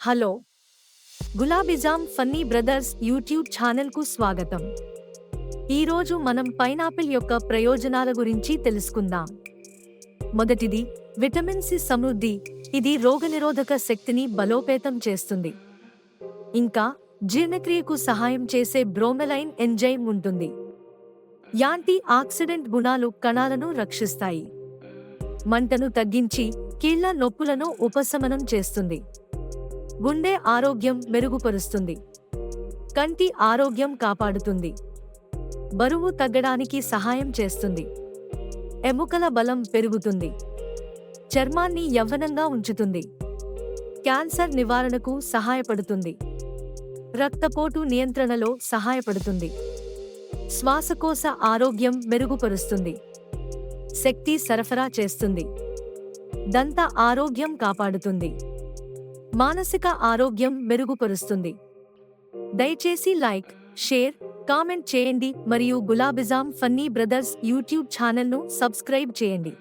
Hello. Gulabijam funny brothers YouTube ఛానల్కు స్వాగతం. ఈరోజు మనం పైనాపిల్ యొక్క ప్రయోజనాల గురించి తెలుసుకుందాం. మొదటిది విటమిన్ సి సమృద్ధి ఇది రోగనిరోధక శక్తిని బలోపేతం చేస్తుంది. ఇంకా జీర్ణక్రియకు సహాయం చేసే బ్రోమెలైన్ ఎంజైమ్ ఉంటుంది. యాంటీ ఆక్సిడెంట్ గుణాలు కణాలను రక్షిస్తాయి. మంటను తగ్గించి కీళ్ళ నొప్పులను ఉపశమనం చేస్తుంది. గుండె ఆరోగ్యం మెరుగుపరుస్తుంది. కంటి ఆరోగ్యం కాపాడుతుంది. బరువు తగ్గడానికి సహాయం చేస్తుంది. ఎముకల బలం పెరుగుతుంది. చర్మాన్ని యవ్వనంగా ఉంచుతుంది. క్యాన్సర్ నివారణకు సహాయపడుతుంది. రక్తపోటు నియంత్రణలో సహాయపడుతుంది. శ్వాసకోశ ఆరోగ్యం మెరుగుపరుస్తుంది. శక్తి సరఫరా చేస్తుంది. దంత ఆరోగ్యం కాపాడుతుంది. మానసిక ఆరోగ్యం మెరుగుపరుస్తుంది. దయచేసి లైక్ షేర్ కామెంట్ చేయండి మరియు గులాబిజామ్ ఫన్నీ బ్రదర్స్ యూట్యూబ్ ఛానల్ను సబ్స్క్రైబ్ చేయండి.